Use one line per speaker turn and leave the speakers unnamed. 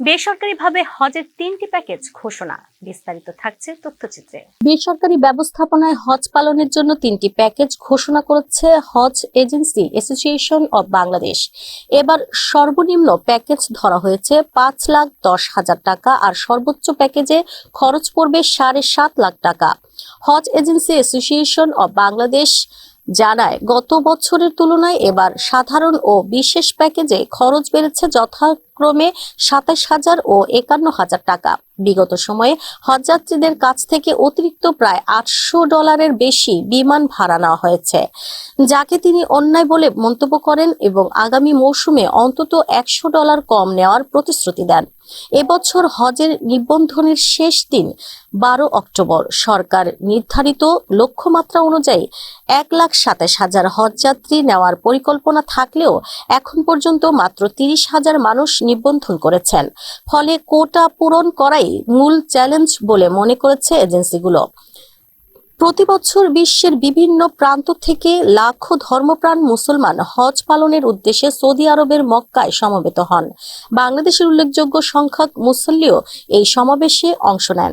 বেসরকারিভাবে হজের তিনটি প্যাকেজ ঘোষণা। বিস্তারিত থাকছে তথ্যচিত্রে।
বেসরকারি ব্যবস্থাপনায় হজ পালনের জন্য তিনটি প্যাকেজ ঘোষণা করেছে হজ এজেন্সি অ্যাসোসিয়েশন অব বাংলাদেশ। এবার সর্বনিম্ন প্যাকেজ ধরা হয়েছে পাঁচ লাখ দশ হাজার টাকা আর সর্বোচ্চ প্যাকেজে খরচ পড়বে সাড়ে সাত লাখ টাকা। হজ এজেন্সি অ্যাসোসিয়েশন অব বাংলাদেশ জানায়, গত বছরের তুলনায় এবার সাধারণ ও বিশেষ প্যাকেজে খরচ বেড়েছে যথাক্রমে সাতাশ হাজার ও একান্ন হাজার টাকা। বিগত সময়ে হজযাত্রীদের কাছ থেকে অতিরিক্ত প্রায় আটশো ডলারের বেশি বিমান ভাড়া নেওয়া হয়েছে, যাকে তিনি অন্যায় বলে মন্তব্য করেন এবং আগামী মৌসুমে অন্তত একশো ডলার কম নেওয়ার প্রতিশ্রুতি দেন। এবছর হজের নিবন্ধনের শেষ দিন, বারো অক্টোবর। সরকার নির্ধারিত লক্ষ্যমাত্রা অনুযায়ী এক লাখ সাতাশ হাজার হজযাত্রী নেওয়ার পরিকল্পনা থাকলেও এখন পর্যন্ত মাত্র তিরিশ হাজার মানুষ নিবন্ধন করেছেন। ফলে কোটা পূরণ করাই মূল চ্যালেঞ্জ বলে মনে করেছে এজেন্সিগুলো। প্রতি বছর বিশ্বের বিভিন্ন প্রান্ত থেকে লাখো ধর্মপ্রাণ মুসলমান হজ পালনের উদ্দেশ্যে সৌদি আরবের মক্কায় সমবেত হন। বাংলাদেশের উল্লেখযোগ্য সংখ্যক মুসল্লিও এই সমাবেশে অংশ নেন।